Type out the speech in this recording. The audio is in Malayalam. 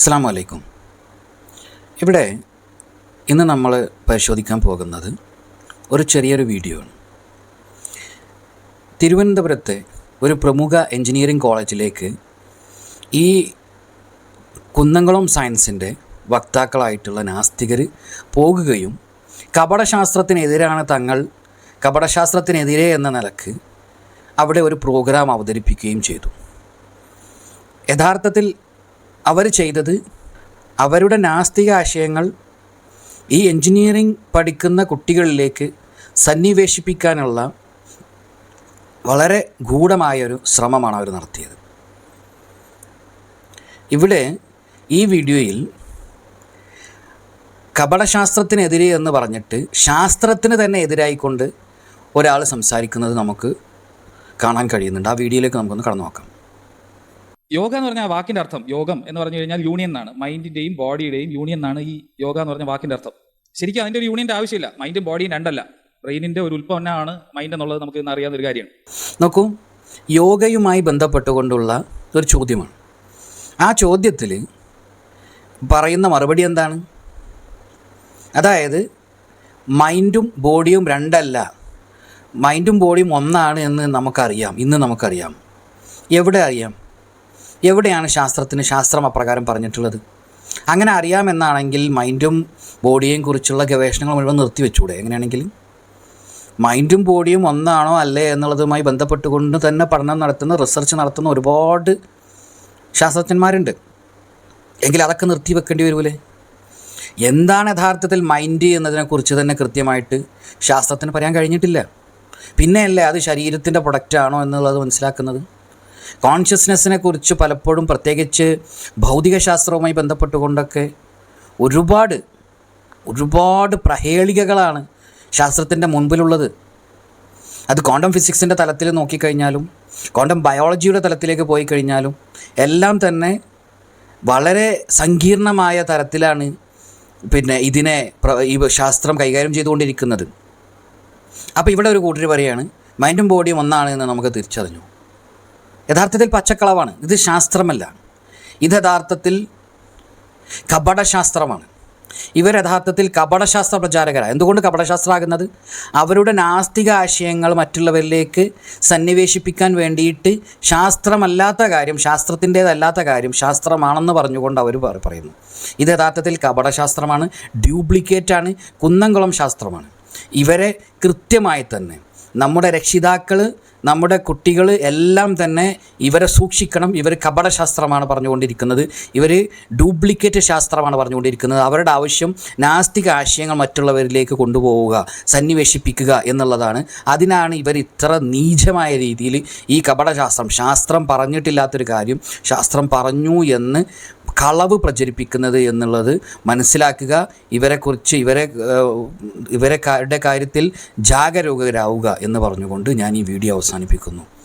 അസ്സാം വലൈക്കും ഇവിടെ ഇന്ന് നമ്മൾ പരിശോധിക്കാൻ പോകുന്നത് ഒരു ചെറിയൊരു വീഡിയോ ആണ്. തിരുവനന്തപുരത്തെ ഒരു പ്രമുഖ എഞ്ചിനീയറിംഗ് കോളേജിലേക്ക് ഈ കുന്നംകുളം സയൻസിന്റെ വക്താക്കളായിട്ടുള്ള നാസ്തികർ പോകുകയും കപടശാസ്ത്രത്തിനെതിരാണ് തങ്ങൾ കപടശാസ്ത്രത്തിനെതിരെ എന്ന നിലയ്ക്ക് അവിടെ ഒരു പ്രോഗ്രാം അവതരിപ്പിക്കുകയും ചെയ്തു. യഥാർത്ഥത്തിൽ അവർ ചെയ്തത് അവരുടെ നാസ്തിക ആശയങ്ങൾ ഈ എൻജിനീയറിംഗ് പഠിക്കുന്ന കുട്ടികളിലേക്ക് സന്നിവേശിപ്പിക്കാനുള്ള വളരെ ഗൂഢമായൊരു ശ്രമമാണ് അവർ നടത്തിയത്. ഇവിടെ ഈ വീഡിയോയിൽ കപടശാസ്ത്രത്തിനെതിരെ എന്ന് പറഞ്ഞിട്ട് ശാസ്ത്രത്തിന് തന്നെ എതിരായിക്കൊണ്ട് ഒരാൾ സംസാരിക്കുന്നത് നമുക്ക് കാണാൻ കഴിയുന്നുണ്ട്. ആ വീഡിയോയിലേക്ക് നമുക്കൊന്ന് കടന്നു നോക്കാം യോഗ എന്ന് പറഞ്ഞാൽ വാക്കിന്റെ അർത്ഥം യോഗം എന്ന് പറഞ്ഞു കഴിഞ്ഞാൽ യൂണിയൻ എന്നാണ്. മൈൻഡിന്റെയും ബോഡിയുടെയും യൂണിയൻ എന്നാണ് ഈ യോഗ എന്ന് പറഞ്ഞ വാക്കിന്റെ അർത്ഥം. ശരിക്കും അതിന്റെ ഒരു യൂണിയന്റെ ആവശ്യമില്ല. മൈൻഡും ബോഡിയും രണ്ടല്ല. ബ്രെയിനിന്റെ ഒരു ഉൽപ്പന്നമാണ് മൈൻഡ് എന്നുള്ളത് നമുക്ക് ഇന്ന് അറിയാവുന്ന ഒരു കാര്യമാണ്. നോക്കൂ യോഗയുമായി ബന്ധപ്പെട്ടുകൊണ്ടുള്ള ഒരു ചോദ്യമാണ്. ആ ചോദ്യത്തിൽ പറയുന്ന മറുപടി എന്താണ്? അതായത് മൈൻഡും ബോഡിയും രണ്ടല്ല. മൈൻഡും ബോഡിയും ഒന്നാണ് എന്ന് നമുക്കറിയാം. ഇന്ന് നമുക്കറിയാം. എവിടെ അറിയാം? എവിടെയാണ് ശാസ്ത്രത്തിന് ശാസ്ത്രം അപ്രകാരം പറഞ്ഞിട്ടുള്ളത്? അങ്ങനെ അറിയാമെന്നാണെങ്കിൽ മൈൻഡും ബോഡിയെയും കുറിച്ചുള്ള ഗവേഷണങ്ങൾ മുഴുവൻ നിർത്തിവെച്ചൂടെ എങ്ങനെയാണെങ്കിൽ മൈൻഡും ബോഡിയും ഒന്നാണോ അല്ലേ എന്നുള്ളതുമായി ബന്ധപ്പെട്ടുകൊണ്ട് തന്നെ പഠനം നടത്തുന്ന റിസർച്ച് നടത്തുന്ന ഒരുപാട് ശാസ്ത്രജ്ഞന്മാരുണ്ട്. എങ്കിൽ അതൊക്കെ നിർത്തി വെക്കേണ്ടി വരുമല്ലേ എന്താണ് യഥാർത്ഥത്തിൽ മൈൻഡ് എന്നതിനെക്കുറിച്ച് തന്നെ കൃത്യമായിട്ട് ശാസ്ത്രത്തിന് പറയാൻ കഴിഞ്ഞിട്ടില്ല. പിന്നെയല്ലേ അത് ശരീരത്തിന്റെ പ്രൊഡക്റ്റാണോ എന്നുള്ളത് മനസ്സിലാക്കുന്നത്? കോൺഷ്യസ്നെസ്സിനെ കുറിച്ച് പലപ്പോഴും പ്രത്യേകിച്ച് ഭൗതികശാസ്ത്രവുമായി ബന്ധപ്പെട്ടുകൊണ്ടൊക്കെ ഒരുപാട് ഒരുപാട് പ്രഹേളികകളാണ് ശാസ്ത്രത്തിന്റെ മുൻപിലുള്ളത്. അത് ക്വാണ്ടം ഫിസിക്സിന്റെ തലത്തിൽ നോക്കിക്കഴിഞ്ഞാലും ക്വാണ്ടം ബയോളജിയുടെ തലത്തിലേക്ക് പോയി കഴിഞ്ഞാലും എല്ലാം തന്നെ വളരെ സങ്കീർണമായ തരത്തിലാണ് പിന്നെ ഇതിനെ ഈ ശാസ്ത്രം കൈകാര്യം ചെയ്തുകൊണ്ടിരിക്കുന്നത്. അപ്പോൾ ഇവിടെ ഒരു കൂട്ടർ പറയുകയാണ് മൈൻഡും ബോഡിയും ഒന്നാണ് എന്ന് നമുക്ക് തിരിച്ചറിഞ്ഞു. യഥാർത്ഥത്തിൽ പച്ചക്കളവാണ്. ഇത് ശാസ്ത്രമല്ല. ഇത് യഥാർത്ഥത്തിൽ കപടശാസ്ത്രമാണ്. ഇവർ യഥാർത്ഥത്തിൽ കപടശാസ്ത്ര പ്രചാരകരാണ്. എന്തുകൊണ്ട് കപടശാസ്ത്രമാകുന്നത്? അവരുടെ നാസ്തിക ആശയങ്ങൾ മറ്റുള്ളവരിലേക്ക് സന്നിവേശിപ്പിക്കാൻ വേണ്ടിയിട്ട് ശാസ്ത്രമല്ലാത്ത കാര്യം ശാസ്ത്രത്തിന്റേതല്ലാത്ത കാര്യം ശാസ്ത്രമാണെന്ന് പറഞ്ഞുകൊണ്ട് അവർ പറയുന്നു. ഇത് യഥാർത്ഥത്തിൽ കപടശാസ്ത്രമാണ്. ഡ്യൂപ്ലിക്കേറ്റാണ്. കുന്നംകുളം ശാസ്ത്രമാണ്. ഇവരെ കൃത്യമായി തന്നെ നമ്മുടെ രക്ഷിതാക്കൾ നമ്മുടെ കുട്ടികൾ എല്ലാം തന്നെ ഇവരെ സൂക്ഷിക്കണം. ഇവർ കപടശാസ്ത്രമാണ് പറഞ്ഞുകൊണ്ടിരിക്കുന്നത്. ഇവർ ഡ്യൂപ്ലിക്കേറ്റ് ശാസ്ത്രമാണ് പറഞ്ഞുകൊണ്ടിരിക്കുന്നത്. അവരുടെ ആവശ്യം നാസ്തിക ആശയങ്ങൾ മറ്റുള്ളവരിലേക്ക് കൊണ്ടുപോവുക സന്നിവേശിപ്പിക്കുക എന്നുള്ളതാണ്. അതിനാണ് ഇവർ ഇത്ര നീചമായ രീതിയിൽ ഈ കപടശാസ്ത്രം ശാസ്ത്രം പറഞ്ഞിട്ടില്ലാത്തൊരു കാര്യം ശാസ്ത്രം പറഞ്ഞു എന്ന് കളവ് പ്രചരിപ്പിക്കുന്നത് എന്നുള്ളത് മനസ്സിലാക്കുക. ഇവരെക്കുറിച്ച് ഇവരെ ഇവരെ കാര്യത്തിൽ ജാഗരൂകരാവുക എന്ന് പറഞ്ഞുകൊണ്ട് ഞാൻ ഈ വീഡിയോ അവസാനിപ്പിക്കുന്നു.